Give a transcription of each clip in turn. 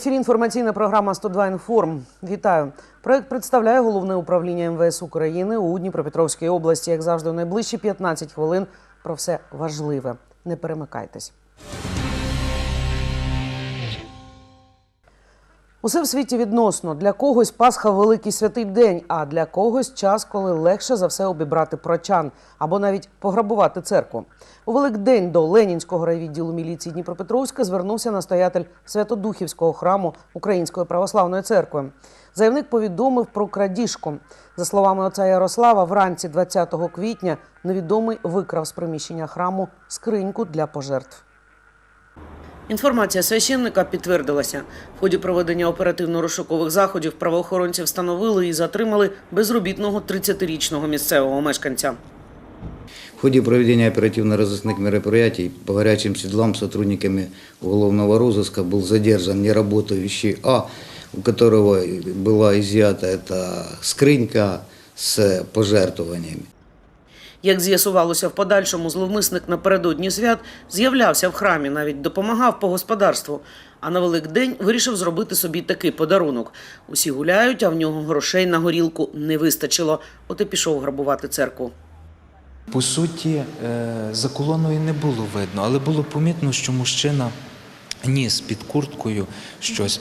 Ефірі інформаційна програма «102 інформ. Вітаю. Проект представляє головне управління МВС України у Дніпропетровській області. Як завжди, найближчі 15 хвилин про все важливе. Не перемикайтесь. Усе в світі відносно. Для когось Пасха великий святий день, а для когось час, коли легше за все обібрати прочан або навіть пограбувати церкву. У Великдень до Ленінського райвідділу міліції Дніпропетровська звернувся настоятель Святодухівського храму Української православної церкви. Заявник повідомив про крадіжку. За словами отця Ярослава, вранці 20 квітня невідомий викрав з приміщення храму скриньку для пожертв. Інформація священника підтвердилася. В ході проведення оперативно-розшукових заходів правоохоронці встановили і затримали безробітного 30-річного місцевого мешканця. В ходе проведения оперативно-розыскных мероприятий по горячим седлам сотрудниками уголовного розыска был задержан неработающий А, у которого была изъята эта скрынька с пожертвованиями. Як з'ясувалося в подальшому, зловмисник напередодні свят з'являвся в храмі, навіть допомагав по господарству. А на Великдень вирішив зробити собі такий подарунок. Усі гуляють, а в нього грошей на горілку не вистачило. От і пішов грабувати церкву. По суті, е, за колоною не було видно, але було помітно, що мужчина ніс під курткою щось.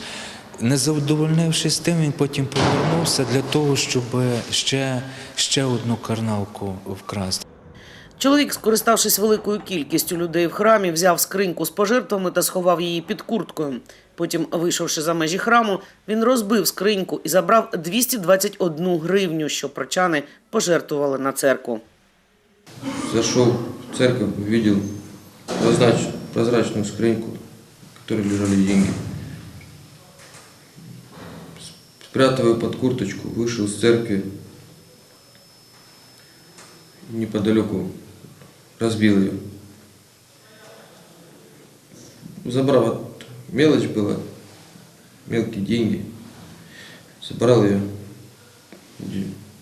Не задовольнившись тим, він потім повернувся для того, щоб ще, ще одну карналку вкрасти. Чоловік, скориставшись великою кількістю людей в храмі, взяв скриньку з пожертвами та сховав її під курткою. Потім, вийшовши за межі храму, він розбив скриньку і забрав 221 гривню, що прочани пожертвували на церкву. Зашел в церковь, увидел прозрач- прозрачную скрыньку, в которой лежали деньги. Спрятал ее под курточку, вышел с церкви, неподалеку разбил ее. Забрал, вот мелочь была, мелкие деньги, забрал ее,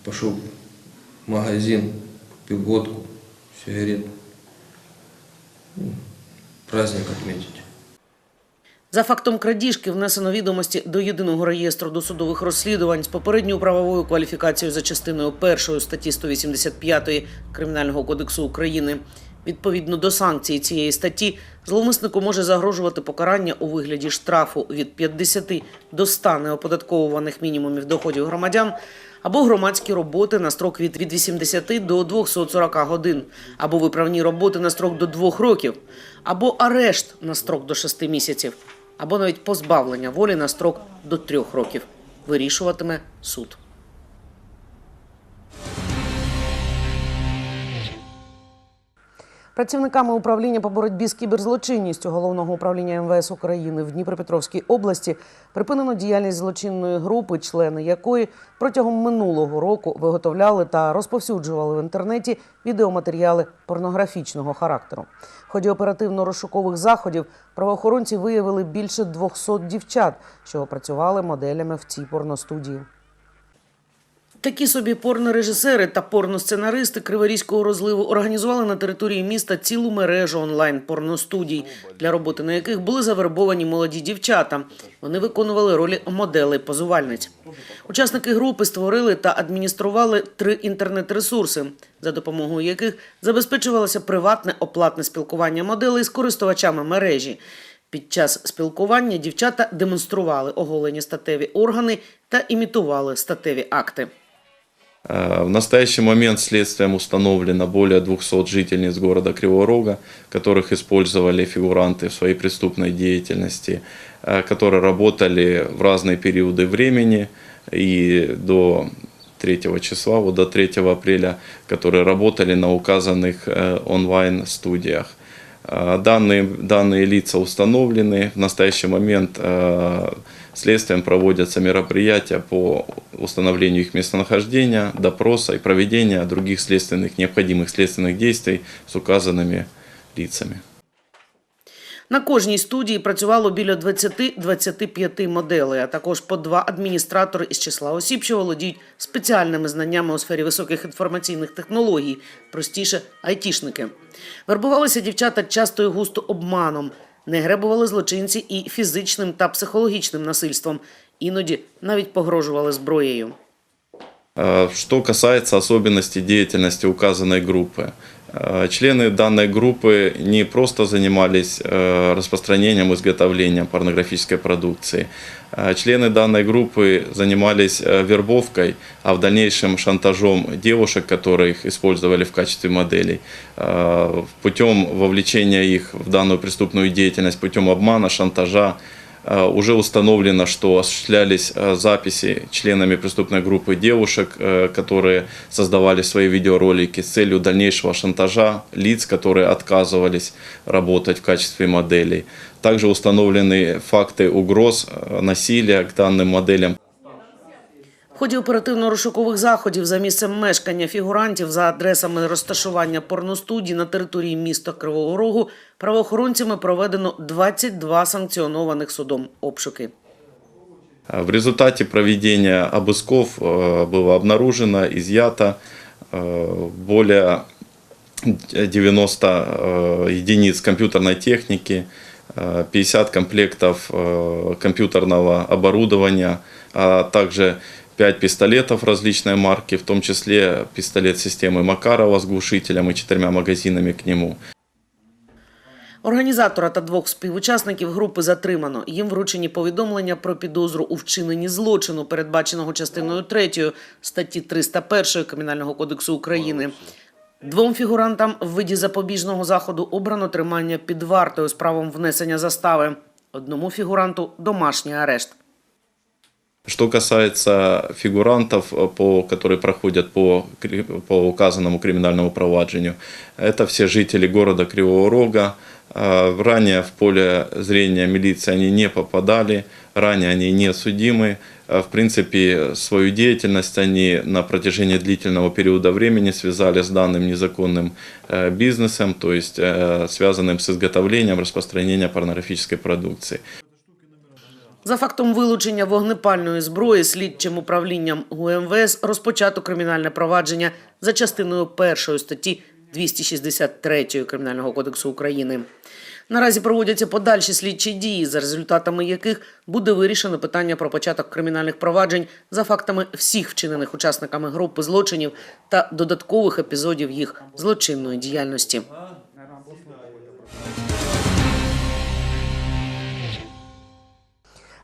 пошел в магазин, купил водку, сигарет. Ну, Праздник отметить. За фактом крадіжки внесено відомості до єдиного реєстру досудових розслідувань з попередньою правовою кваліфікацією за частиною першої статті 185 Кримінального кодексу України. Відповідно до санкцій цієї статті, зловмиснику може загрожувати покарання у вигляді штрафу від 50 до 100 неоподатковуваних мінімумів доходів громадян або громадські роботи на строк від 80 до 240 годин, або виправні роботи на строк до 2 років, або арешт на строк до 6 місяців, або навіть позбавлення волі на строк до трьох років. Вирішуватиме суд. Працівниками управління по боротьбі з кіберзлочинністю головного управління МВС України в Дніпропетровській області припинено діяльність злочинної групи, члени якої протягом минулого року виготовляли та розповсюджували в інтернеті відеоматеріали порнографічного характеру. В ході оперативно-розшукових заходів правоохоронці виявили більше 200 дівчат, що працювали моделями в цій порностудії. Такі собі порнорежисери та порносценаристи криворізького розливу організували на території міста цілу мережу онлайн-порностудій, для роботи на яких були завербовані молоді дівчата. Вони виконували ролі моделей позувальниць. Учасники групи створили та адміністрували три інтернет-ресурси, за допомогою яких забезпечувалося приватне оплатне спілкування моделей з користувачами мережі. Під час спілкування дівчата демонстрували оголені статеві органи та імітували статеві акти. Э, В настоящий момент следствием установлено более 200 жительниц города Кривого Рога, которых использовали фигуранты в своей преступной деятельности, э, которые работали в разные периоды времени и до 3 числа, вот до 3 апреля, которые работали на указанных э, онлайн-студиях. Данные, данные лица установлены. В настоящий момент следствием проводятся мероприятия по установлению их местонахождения, допроса и проведения других следственных, необходимых следственных действий с указанными лицами. На кожній студії працювало біля 20-25 моделей, а також по два адміністратори із числа осіб, що володіють спеціальними знаннями у сфері високих інформаційних технологій, простіше айтішники. Вербувалися дівчата часто і густо обманом. Не гребували злочинці і фізичним та психологічним насильством, іноді навіть погрожували зброєю. Э, Что касается особенностей деятельности указанной группы. Э, Члены данной группы не просто занимались э, распространением и изготовлением порнографической продукции. Э, Члены данной группы занимались э, вербовкой, а в дальнейшем шантажом девушек, которых использовали в качестве моделей, э, путем вовлечения их в данную преступную деятельность, путем обмана, шантажа, Э, Уже установлено, что осуществлялись э, записи членами преступной группы девушек, э, которые создавали свои видеоролики с целью дальнейшего шантажа лиц, которые отказывались работать в качестве моделей. Также установлены факты угроз, э, насилия к данным моделям. В ході оперативно-розшукових заходів за місцем мешкання фігурантів за адресами розташування порностудій на території міста Кривого Рогу правоохоронцями проведено 22 санкціонованих судом обшуки. Э, В результате проведения обысков э, было обнаружено, изъято э, более 90 э, единиц компьютерной техники, э, 50 комплектов э, компьютерного оборудования, а также 5 пистолетов различной марки, в том числе пистолет системы Макарова с глушителем и четырьмя магазинами к нему. Організатора та двох співучасників групи затримано. Їм вручені повідомлення про підозру у вчиненні злочину, передбаченого частиною 3 статті 301 Кримінального кодексу України. Двом фігурантам в виді запобіжного заходу обрано тримання під вартою з правом внесення застави. Одному фігуранту домашній арешт. Что касается фигурантов, э, по, которые проходят по, по указанному криминальному проваджению, это все жители города Кривого Рога. Э, Ранее в поле зрения милиции они не попадали, ранее они не судимы. Э, В принципе, свою деятельность они на протяжении длительного периода времени связали с данным незаконным бизнесом, то есть связанным с изготовлением, распространением порнографической продукции. За фактом вилучення вогнепальної зброї слідчим управлінням ГУМВС розпочато кримінальне провадження за частиною першої статті 263 Кримінального кодексу України. Наразі проводяться подальші слідчі дії, за результатами яких буде вирішено питання про початок кримінальних проваджень за фактами всіх вчинених учасниками групи злочинів та додаткових епізодів їх злочинної діяльності.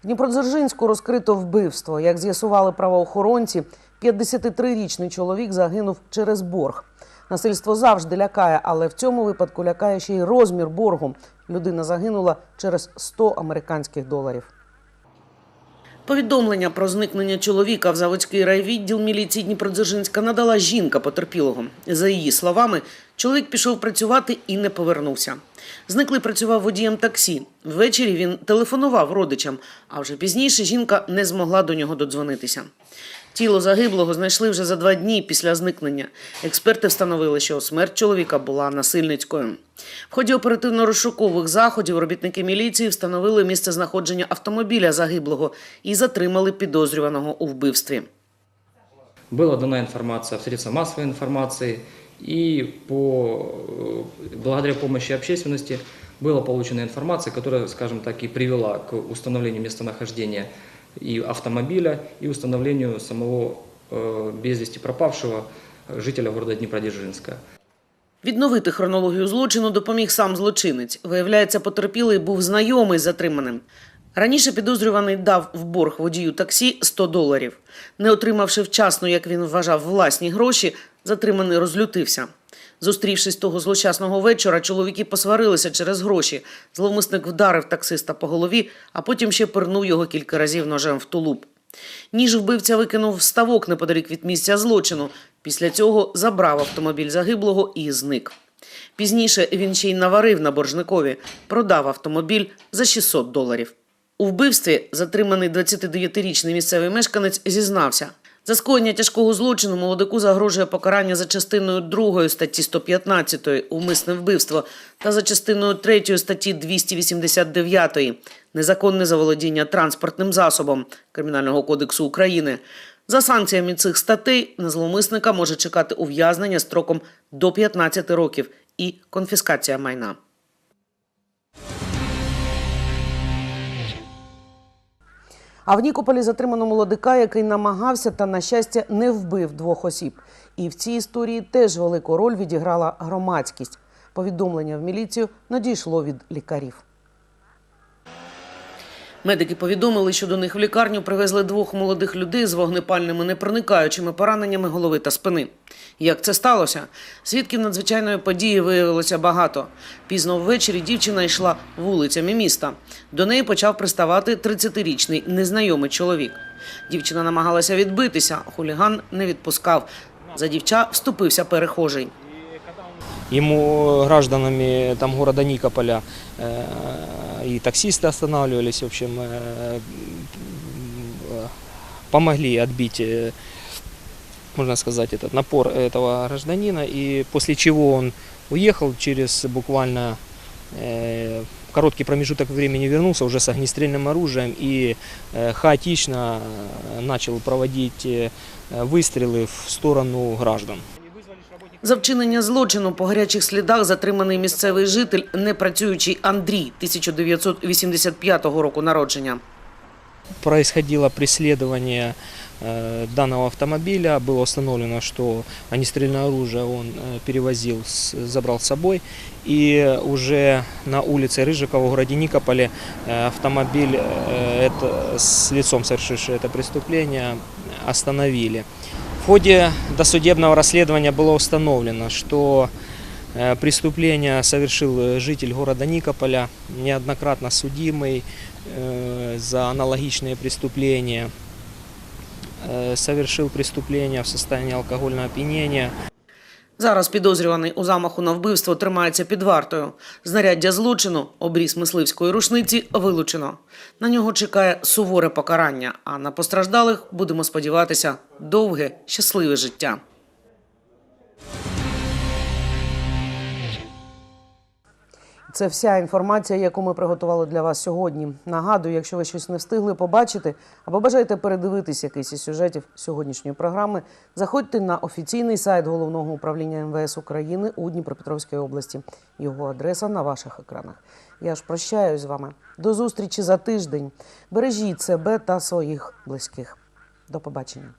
Дніпродзержинську розкрито вбивство. Як з'ясували правоохоронці, 53-річний чоловік загинув через борг. Насильство завжди лякає, але в цьому випадку лякає ще й розмір боргу. Людина загинула через 100 американських доларів. Повідомлення про зникнення чоловіка в заводський райвідділ міліції Дніпродзержинська надала жінка потерпілого. За її словами, чоловік пішов працювати і не повернувся. Зниклий працював водієм таксі. Ввечері він телефонував родичам, а вже пізніше жінка не змогла до нього додзвонитися. Тіло загиблого знайшли вже за два дні після зникнення. Експерти встановили, що смерть чоловіка була насильницькою. В ході оперативно-розшукових заходів робітники міліції встановили місце знаходження автомобіля загиблого і затримали підозрюваного у вбивстві. Была дана информация в средства массовой информации, и по, э, благодаря помощи общественности была получена информация, которая, скажем так, и привела к установлению местонахождения и автомобиля, и установлению самого э, без вести пропавшего жителя города Днепродзержинска. Відновити хронологію злочину допоміг сам злочинець. Виявляється, потерпілий був знайомий з затриманим. Раніше підозрюваний дав в борг водію таксі 100 доларів. Не отримавши вчасно, як він вважав, власні гроші, затриманий розлютився. Зустрівшись того злощасного вечора, чоловіки посварилися через гроші. Зловмисник вдарив таксиста по голові, а потім ще пирнув його кілька разів ножем в тулуб. Ніж вбивця викинув ставок неподалік від місця злочину. Після цього забрав автомобіль загиблого і зник. Пізніше він ще й наварив на боржникові, продав автомобіль за 600 доларів. У вбивстві затриманий 29-річний місцевий мешканець зізнався. За скоєння тяжкого злочину молодику загрожує покарання за частиною 2 статті 115 умисне вбивство та за частиною 3 статті 289 незаконне заволодіння транспортним засобом Кримінального кодексу України. За санкціями цих статей на зловмисника може чекати ув'язнення строком до 15 років і конфіскація майна. А в Нікополі затримано молодика, який намагався та, на щастя, не вбив двох осіб. І в цій історії теж велику роль відіграла громадськість. Повідомлення в міліцію надійшло від лікарів. Медики повідомили, що до них в лікарню привезли двох молодих людей з вогнепальними непроникаючими пораненнями голови та спини. Як це сталося? Свідків надзвичайної події виявилося багато. Пізно ввечері дівчина йшла вулицями міста. До неї почав приставати 30-річний незнайомий чоловік. Дівчина намагалася відбитися, хуліган не відпускав. За дівча вступився перехожий. Ему гражданами там города Никополя э, и таксисты останавливались, в общем, э, помогли отбить, э, можно сказать, этот напор этого гражданина, и после чего он уехал через буквально э, короткий промежуток времени вернулся уже с огнестрельным оружием и хаотично начал проводить выстрелы в сторону граждан. За вчинення злочину по гарячих слідах затриманий місцевий житель, непрацюючий Андрій, 1985 року народження. происходило преследование э, данного автомобиля. Было установлено, что огнестрельное оружие он э, перевозил, с- забрал с собой. И уже на улице Рыжикова в городе Никополе э, автомобиль э, это, с лицом совершивший это преступление остановили. В ходе досудебного расследования было установлено, что э, преступление совершил э, житель города Никополя, неоднократно судимый э, за аналогичные преступления, э, совершил преступление в состоянии алкогольного опьянения. Зараз підозрюваний у замаху на вбивство тримається під вартою. Знаряддя злочину, обріз мисливської рушниці, вилучено. На нього чекає суворе покарання, а на постраждалих будемо сподіватися довге, щасливе життя. Це вся інформація, яку ми приготували для вас сьогодні. Нагадую, якщо ви щось не встигли побачити або бажаєте передивитись якийсь із сюжетів сьогоднішньої програми, заходьте на офіційний сайт головного управління МВС України у Дніпропетровській області. Його адреса на ваших екранах. Я ж прощаюсь з вами. До зустрічі за тиждень. Бережіть себе та своїх близьких. До побачення.